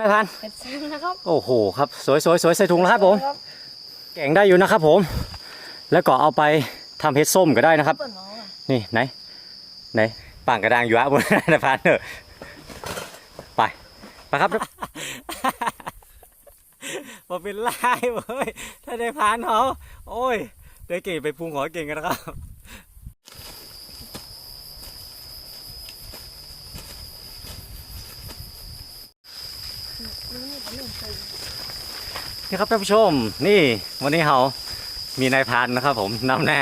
นายพันเห็ดซังนะครับ โอ้โหครับสวยสวยสวยใส่ถุงแล้วครับผมครับแกงได้อยู่นะครับผม แล้วก็เอาไปทำเห็ดส้มก็ได้นะครับ เปิดน้องอะนี่ไหนไหนป่างกระดางอยู่อะบนนายพันเนอะไปไปครับมาเป็นลายเว้ยถ้าได้พานเขาโอ้ยได้เก่งไปพุงหอเก่งกันนะครับ นี่ครับท่านผู้ชม นี่วันนี้เรามีนายพรานนะครับ ผมนำหน้า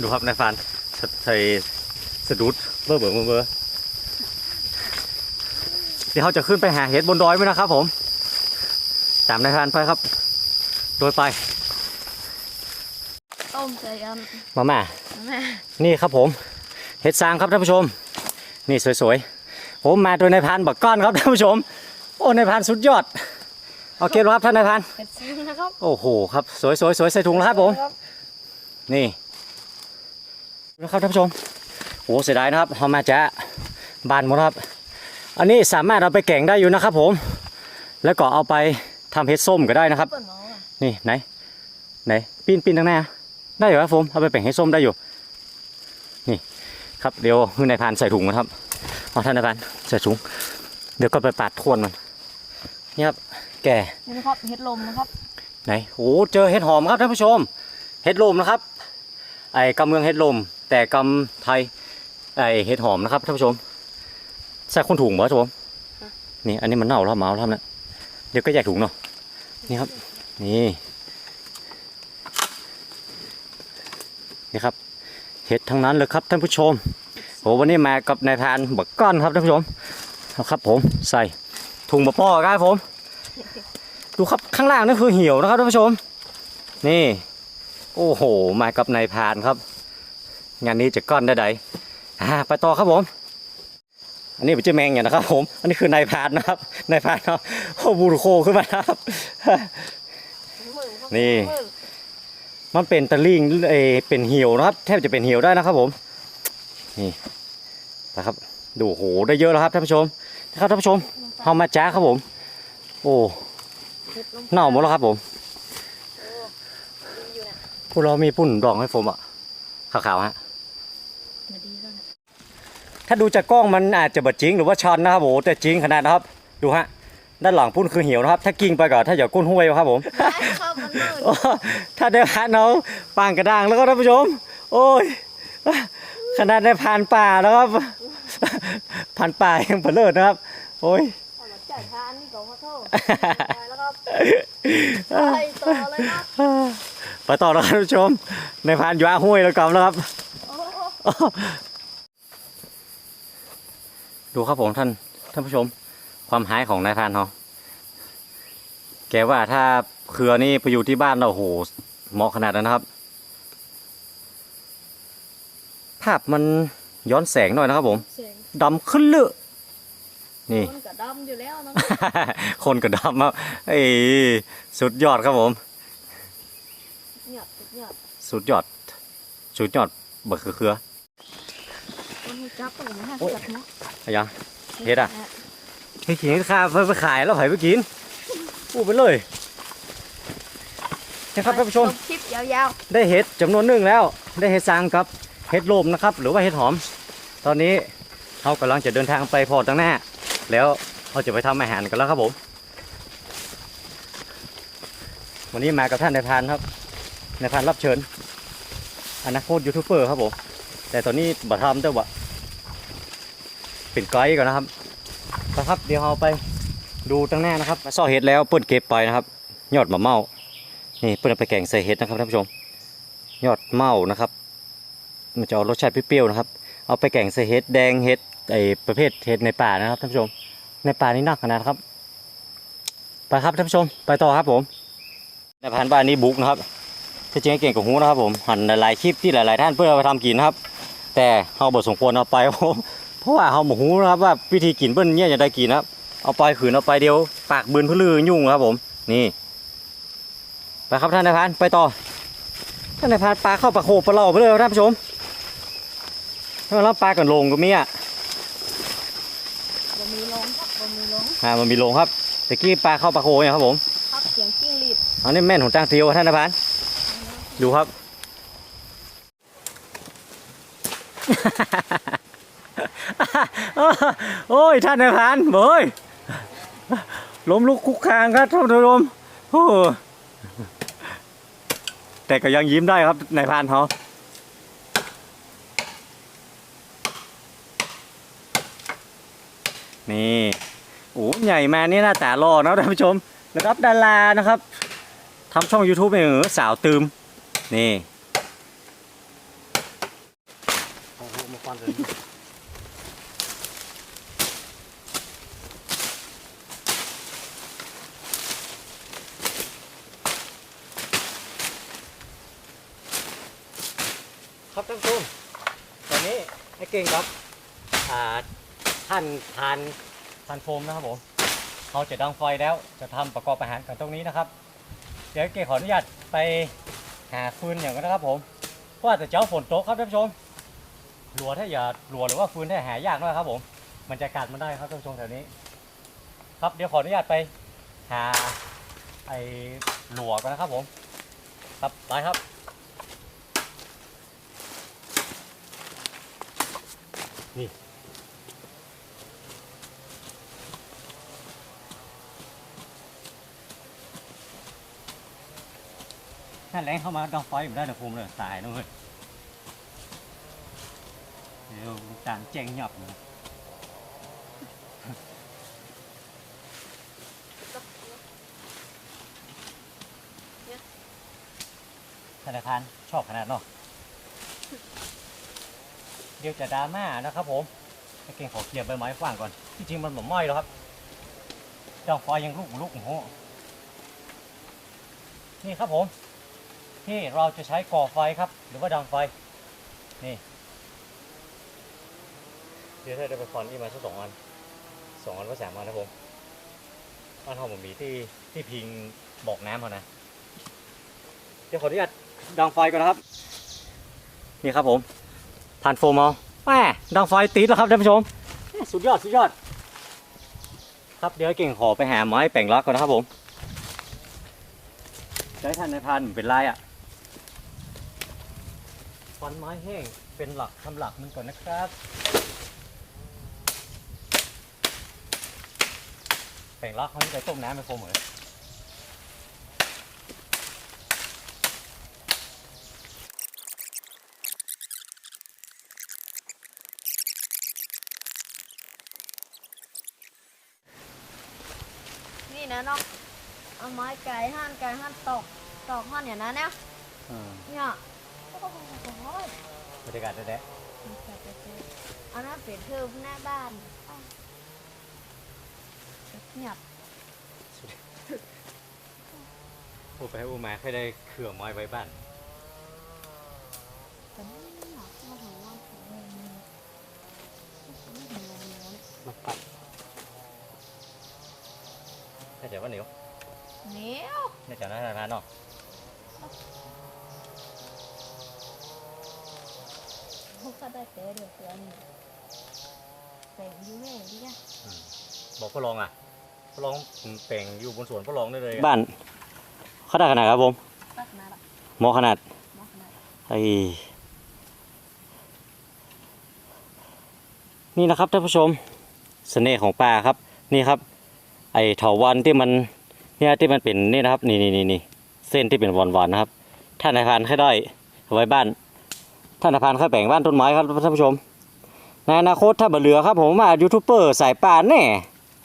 ดูครับนายพรานสใส่สะดุดเบอร์เบอร์เบอร์เบอร์เดี๋ยวเขาจะขึ้นไปหาเห็ดบนดอยไหมนะครับ ผม ตามนายพรานไปครับ โดยไปต้มใจอันมาม่าแม่นี่ครับผม เห็ดซางครับท่านผู้ชม นี่สวยๆ ผมมาโดยนายพรานบักก้อนครับท่านผู้ชม โอ้นายพรานสุดยอดโอเคครับท่านนายพรานเห็ดซังนะครับโอ้โหครับสวยสวยสวยใส่ถุงแล้วครับผมครับนี่นะครับท่านผู้ชมโอ้เสียดายนะครับเอามาจะบานหมดครับ อันนี้สามารถเอาไปแกงได้อยู่นะครับผม แล้วก็เอาไปทำเห็ดส้มก็ได้นะครับเปิดน้องอะนี่ไหนไหนปีนปีนทางหน้าได้อยู่ครับผมเอาไปแบ่งให้ส้มได้อยู่ นี่ ครับเดี๋ยวมือนายพรานใส่ถุงนะครับ เอาท่านนายพรานใส่ถุงเดี๋ยวก็ไปปาดทวนมันนี่ครับแก่นี่นะครับเห็ดลมนะครับไหนโอ้เจอเห็ดหอมครับท่านผู้ชมเห็ดลมนะครับ ไอ้กำเมืองเห็ดลม แต่กำไทยไอ้เห็ดหอมนะครับท่านผู้ชมใส่คนถุงบ่ครับผมนี่อันนี้มันเน่าแล้วเมาแล้วครับนะเดี๋ยวก็แยกถุงเนาะนี่ครับนี่นี่ครับเห็ดทั้งนั้นเลยครับท่านผู้ชมโอ้ วันนี้มากับนายพานบักก้อนครับท่านผู้ชมครับผมใส่ถุงมะป้อครับผม ดูครับข้างล่างนั่นคือเหี่ยวนะครับท่านผู้ชม นี่ โอ้โห มากับนายพานครับ งานนี้จะก้อนได้ใดไปต่อครับผม อันนี้เป็นเจ้าแมงอย่างนะครับ ผม อันนี้คือนายพานนะครับนายพานครับโอ้บูรุโคขึ้นมาครับ นี่ มันเป็นตะลิงเอเป็นเหี่ยวนะครับ แทบจะเป็นเหี่ยวได้นะครับผม นี่ นะครับ ดูโอ้โหได้เยอะแล้วครับท่านผู้ชมนะครับท่านผู้ชมเฮามาจ้าครับผม โอ้เห็ดลมเน่าหมดแล้วครับผมโอ้ดีอยู่เนี่ยพวกเรามีปุ่นดองให้ผมอะขาวๆฮะมาดีแล้วเนี่ยถ้าดูจากกล้องมันอาจจะบดจริงหรือว่าชันนะครับโอ้โหแต่จริงขนาดนะครับ ดูฮะด้านหลังพุ่นคือเหี่ยวนะครับ ถ้ากิ้งไปก่อนถ้าอย่าก้นห้วยครับผมครับมันมืดโอ้ถ้าได้พานเอาปางกระด้างแล้วก็ท่านผู้ชม โอ้ย ขนาดได้ผ่านป่าแล้วครับ ผ่านป่ายังเผลิดนะครับ โอ้ยเอามาจ่ายทานนี่ก่อนขอโทษไปแล้วครับไปต่อเลยครับไปต่อแล้วครับท่านผู้ชม ในพานอยู่อาห้วยแล้วกำแล้วครับโอ้โหดูครับผมท่านท่านผู้ชม ความหายของนายพรานเขาแกว่าถ้าเครือนี่ไปอยู่ที่บ้านเราโอ้โหเหมาะขนาดนั้นนะครับ ภาพมันย้อนแสงหน่อยนะครับผมเสียงดำขึ้นเลยนี่มันกระดำอยู่แล้วนะคนกระดำครับเอ้ยสุดยอดครับผมเหยียบเหยียบสุดยอด สุดยอดบักเครือ คนหูจับผมนะโอ้ย จับเนาะอะไรยัง เฮ็ดอะ ไปกินข้าวไปขายแล้วไผไปกินพูดไปเลยนะครับท่านผู้ชมจบคลิปยาวได้เห็ดจำนวนหนึ่งแล้ว ได้เห็ดซางกับ เห็ดลมนะครับ หรือว่าเห็ดหอม ตอนนี้เรากำลังจะเดินทางไปพอตั้งหน้า แล้วเราจะไปทำอาหารกันแล้วครับผม วันนี้มากับท่านนายพานครับนายพานรับเชิญอนาคตยูทูบเบอร์ครับผม แต่ตอนนี้บัทำแต่ว่าเป็นไกด์ก่อนนะครับนะครับเดี๋ยวเราไปดูตั้งหน้านะครับมาซ่อเห็ดแล้วเปิ้นเก็บไปนะครับ ยอดมะเมานี่เปิ้นเอาไปแกงใส่เห็ดนะครับท่านผู้ชม ยอดเมานะครับ มันจะเอารสชาติเปรี้ยวๆนะครับ เอาไปแกงใส่เห็ดแดงเห็ดไอประเภทเห็ดในป่านะครับท่านผู้ชม ในป่านี่นักขนาดครับ ไปครับท่านผู้ชม ไปต่อครับผมในพันบ้านนี้บุกนะครับที่จริงเก่งกับหูนะครับผมหันหลายๆคลิปที่หลาย ๆ ท่านเพื่อเอาไปทำกินนะครับ แต่เราบทสมควรเอาไปครับผมเพราะว่าเราหมูหูนะครับว่าวิธีกินเปิ้นเนี่ยจะได้กินนะครับ เอาไปขืนเอาไปเดียว ปากบืนพลือยุ่งครับผมนี่ไปครับท่านนายพรานไปต่อท่านนายพรานปลาเข้าปลาโคปลาเหล่าไปเลยครับท่านผู้ชม ถ้าเราปลากันลงก็มีอะบะหมี่ลงครับบะหมี่ลงอ่ามันมีโรงครับตะกี้ปลาเข้าปลาโคเนี่ยครับผมครับเสียงจิ้งหรีดอันนี้แม่นของจ้างเทียวท่านนภันดูครับ โอ้ยท่านนภันเบยล้มลุกคุกคางครับท่านผู้ชมโอ้แต่ก็ยังยิ้มได้ครับนายพรานเขา นี่โอ้ใหญ่มานี่หน้าตาหล่อนะท่านผู้ชมนะครับดารานะครับทำช่อง YouTube เองเหรอสาวตืมนี่โอ้โหมาฟันเลยครับท่านผู้ชมตอนนี้ไอ้เก่งครับอ่า ท่านทานทานโฟมนะครับผมเขาจะดังไฟแล้วจะทำประกอบอาหารกันตรงนี้นะครับ เดี๋ยวเก๋ขออนุญาตไปหาฟืนอย่างกันนะครับผมเพราะว่าแต่เจ้าฝนตกครับท่านผู้ชมหลัวถ้าอย่าหลัวหรือว่าฟืนถ้าหายากน่อยครับผมมันจะกัดมันได้ครับท่านผู้ชมแถวนี้ ครับเดี๋ยวขออนุญาตไปหาไอ้หลัวกันนะครับผม ครับไปครับนี่าแรงเข้ามาดังไฟอยู่ได้นะภูมิเลยตายนะเว้ยเดี๋ยวต่างแจ้งหยับเลยธนาคารชอบขนาดเนาะเดี๋ยวจะดราม่านะครับผมให้เก่งขอเคลียร์ใบไม้ฟางก่อน ที่จริงมันหมไหม้แล้วครับดาวไฟยังลุกลุกโอ้โหนี่ครับผม ที่เราจะใช้ก่อไฟครับ หรือว่าดังไฟ นี่ เดี๋ยวถ้าได้ไปฟอนนี่มาสักสองวันสองวันก็สามวันนะผมบ้านทองผมมีที่ที่พิงบอกน้ำเขานะ เดี๋ยวขออนุญาตดังไฟก่อนนะครับ นี่ครับผมทานโฟมเอาแม่ดังไฟติดแล้วครับท่านผู้ชมแม่สุดยอดสุดยอด ครับเดี๋ยวเก่งขอไปหาไม้แป่งรักก่อนนะครับผมจะให้ท่านนายพรานเป็นไรอะ ฟันไม้แห้งเป็นหลักทำหลักมันก่อนนะครับ แป่งรักเขานี่ไปต้มน้ำไปโฟมเหรอนี่นะน้องเอาไม้ไก่หั่นไก่หั่นตอกตอกหั่นอย่างนั้นเนี่ยอืมเนี่ยโอ้โหโอ้ย บรรยากาศแท้อันนั้นเป็นเทอมหน้าบ้านอ้าวเงียบๆพูดไปให้อูมาเคยได้เครื่องไม้ไว้บ้านแต่ไม่หนักมาถึงว่าผมเองไม่ถึงโรงเรียนมาปัดน่าจะว่าเหนียวเหนียวน่าจะน่าทานเนาะ พวกก็ ได้เตะเดือดเดือนแต่งยูเว่ดิจ้ะบอกพ่อรองอะพ่อรองแปลงอยู่บนสวนพ่อรองได้เลยบ้านเขาได้ขนาดครับผมตักนาละมอขนาดมอกขนาดไอ้นี่นะครับท่านผู้ชมเสน่ห์ของป่าครับนี่ครับ ไอ้เถาวันที่มันเนี่ยที่มันเป็นนี่นะครับ นี่นี่นี่นี่เส้นที่เป็นวอนๆนะครับ ท่านนายพรานแค่ได้เอาไว้บ้าน ท่านนายพรานแค่แบ่งบ้านต้นไม้ครับท่านผู้ชม ในอนาคตถ้าบ่เหลือครับผมว่ายูทูบเบอร์สายป่านแน่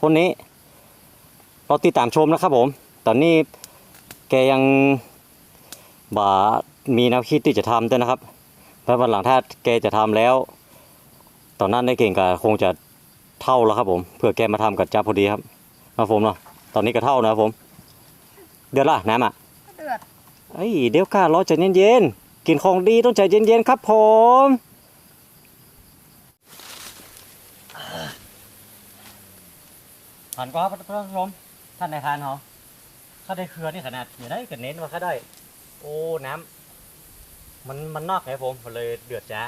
คนนี้เราติดตามชมนะครับผม ตอนนี้แกยังบ่มีแนวคิดที่จะทำด้วยนะครับแล้ววันหลังถ้าแกจะทำแล้ว ตอนนั้นได้เก่งก็คงจะเท่าแล้วครับผม เพื่อแกมาทำกับจ้าพอดีครับนะผมเนาะตอนนี้ก็เท่านะครับผม เดือดละน้ำอะเดือดเอ้ยเดี๋ยวก้ารอใจเย็นๆ กินของดีต้องใจเย็นๆครับผมผ่านก็ครับท่านผู้ชมท่านนายทานเขาข้าได้เครือนี่ขนาดอย่าได้กันเน้นว่าข้าได้ โอ้น้ำมันมันนอกไงผมเลยเดือดจ้า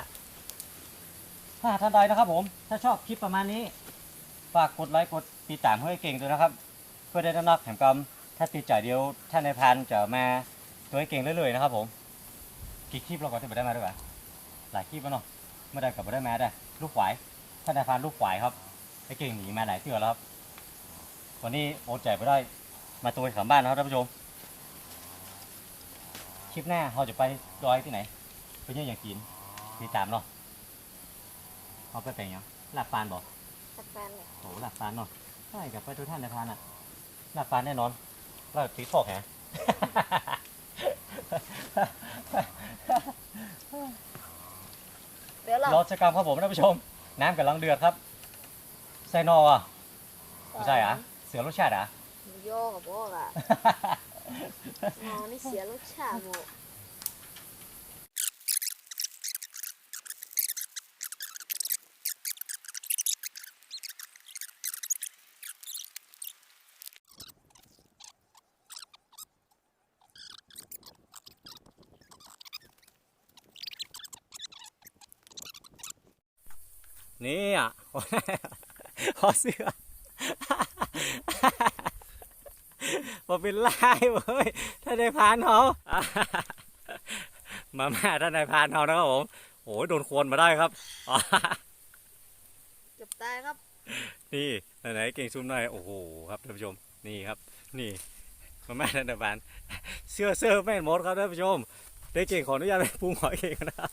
ถ้าท่านใดนะครับผม ถ้าชอบคลิปประมาณนี้ ฝากกดไลค์กดติดตามให้เก่งด้วยนะครับ เพื่อได้น้ำหนักแถมกำถ้าติดใจเดียวท่านในายพันจะมาตัวให้เก่งเรื่อยๆนะครับผม กี่คลิปเราก็จะไปได้มาด้วยกันหลายคลิปแล้วเนาะเมื่อใดกลับมาได้มาได้ ลูกขวายท่านในายพันลูกขวายครับให้เก่งหนีมาหลายเตือแล้วครับวันนี้โอดใจไปได้มาตัวขามบ้านนะครับท่านผู้ชมคลิปหน้าเราจะไปดอยที่ไหนไปเยี่ยมอย่างกินติดตามเนาะเขาไปเป็นหยังลาบปานบอกสักแฟนเลยโอ้ลาบปานเนาะใช่กับไปทุกท่านในพานอะลาบปานแน่นอนแล้วตีฟอกแฮะ เดี๋ยวเรารอจะกรรมครับผมท่านผู้ชม น้ำกำลังเดือดครับ ใส่นออะไม่ใช่อะเสือรสชาติอะหมูโยกับพวกอะอ๋อนี่เสียรสชาติหมด นี่อะขอเสือมาเป็นลายเว้ยท่านนายพรานเขามาแม่ท่านนายพรานเขานะครับผมโอ้ยโดนควนมาได้ครับเกือบตายครับ นี่ไหนๆเก่งซุ่มหน่อยโอ้โหครับท่านผู้ชมนี่ครับ นี่มาแม่ท่านนายพรานเสื้อเสื้อแม่นหมดครับท่านผู้ชมได้เก่งขออนุญาตไปปรุงหอยเก่งนะครับ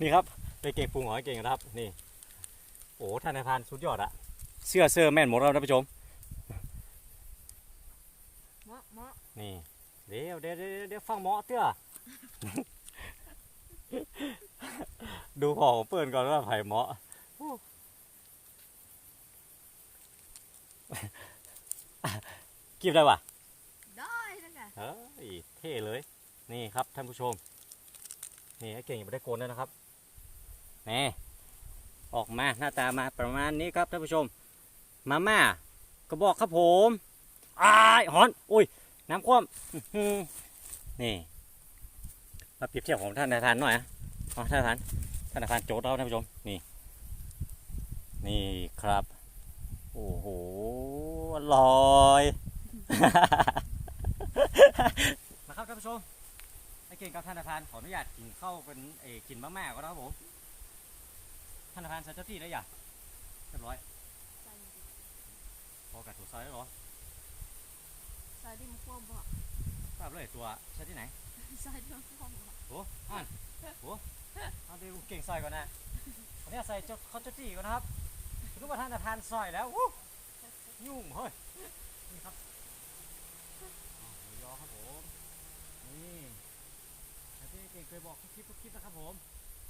นี่ครับ ได้เก่งปรุงหอยเก่งนะครับ นี่ โอ้ท่านนายพรานสุดยอดอะเสื้อเสื้อแม่นหมดครับท่านผู้ชมเมาะเมาะนี่เดี๋ยวเดี๋ยวเดี๋ยวเดี๋ยวฟังหมอเตื้อ ดูพอของเปิ่นก่อนว่าไผ่หมอกินได้ปะได้นะกะเฮ้ยเท่เลย นี่ครับท่านผู้ชม นี่ไอ้เก่งยังไม่ได้โกนเลยนะครับ นี่ออกมาหน้าตามาประมาณนี้ครับท่านผู้ชม มาม่ากระบอกครับผมอ้ายหอนอุ้ยน้ำคว่ำอื้อหือนี่มาเปรียบเทียบของท่านนายทานหน่อยนะท่านนายทานท่านนายทานโจทย์เราท่านผู้ชมนี่นี่ครับ โอ้โหอร่อยนะครับท่านผู้ชมไอ้เก่งกับท่านนายทานขออนุญาตกินข้าวเป็นเออกินมะม่าก็นะครับผม ท่านนายทานใส่เจ้าที่ได้ยังเรียบร้อยใส่พอกับถูกซอยแล้วเหรอใส่ที่มันคว่ำบ่ทราบเลยตัวใช้ที่ไหนใส่ที่มันคว่ำบ่โอ้อ่านโอ้เอาดูเก่งซอยก่อนนะวันนี้ใส่เจ้าเขาเจ้าจี้ก่อนนะครับรู้ว่าท่านจะทานซอยแล้ววู้ยุ่งเฮ้ยนี่ครับอ๋อหมูยอครับผมนี่แต่ที่เก่งเคยบอกทุกคลิปทุกคลิปนะครับผม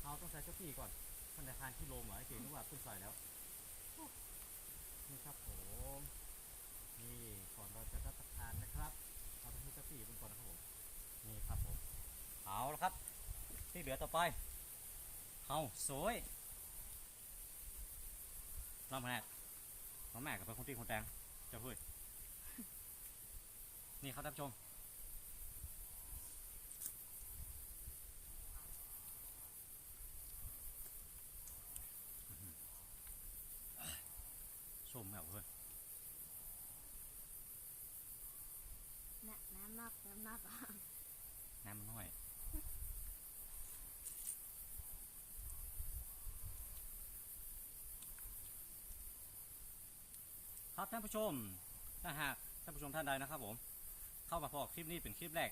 เราต้องใส่เจ้าจี้ก่อน ท่านจะทานที่โลมเหรอไอเก่งนึกว่าขึ้นซอยแล้ว นี่ครับผม นี่ก่อนเราจะรับประทานนะครับเราต้องให้เจ้าจี้บนก่อนนะครับผม นี่ครับผม เอาละครับ ที่เหลือต่อไปเอาสวยลำแรกน้องแม่กับเป็นคนที่คนแตงจะพูดนี่ครับท่านผู้ชม ชมแมวเพื่อน น่ะน้ำนักน้ำนักอะน้ำมันน้อยครับท่านผู้ชม ถ้าหากท่านผู้ชมท่านใดนะครับผม เข้ามาพอคลิปนี้เป็นคลิปแรก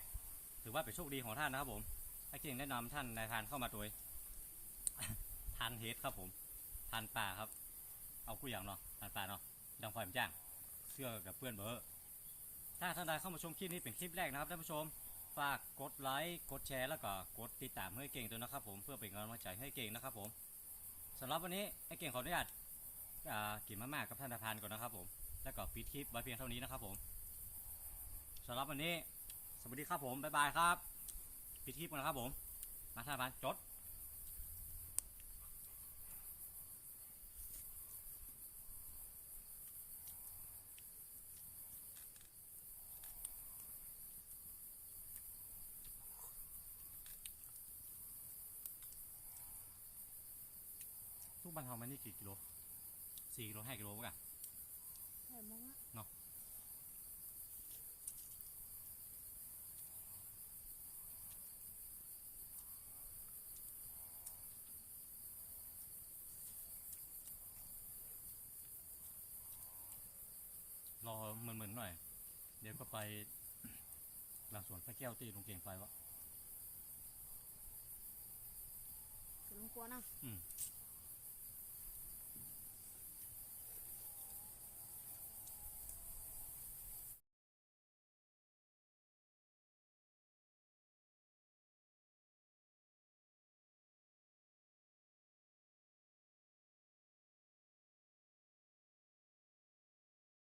ถือว่าเป็นโชคดีของท่านนะครับผมไอ้เก่งแนะนำท่านนายทานเข้ามาโดยทานเฮดครับผมทานปลาครับ เอาคู่อย่างเนาะทานปลาเนาะดังไฟมจ้าง เสื้อกับเพื่อนเบอร์ ถ้าท่านใดเข้ามาชมคลิปนี้เป็นคลิปแรกนะครับท่านผู้ชม ฝากกดไลค์ กดแชร์แล้วก็กดติดตามให้เก่งด้วยนะครับผม เพื่อเป็นกำลังใจให้เก่งนะครับผมสำหรับวันนี้ไอ้เก่งขออนุญาตอ่ากินมาม่ากับท่านนายพรานก่อนนะครับผม แล้วก็ปิดคลิปไว้เพียงเท่านี้นะครับผมสำหรับวันนี้ สวัสดีครับผม บ๊ายบายครับ ปิดคลิปกันนะครับผม มาท่านนายพรานจด ทุกบันเทามันนี่กี่กิโลสี่กิโลห้ากิโลป่ะแถมมั้งอะเนาะรอเหมือนๆหน่อย เดี๋ยวก็ไปหลังสวนพระแก้วตีลงเก่งไฟวะคือลุงกลัวนะอืม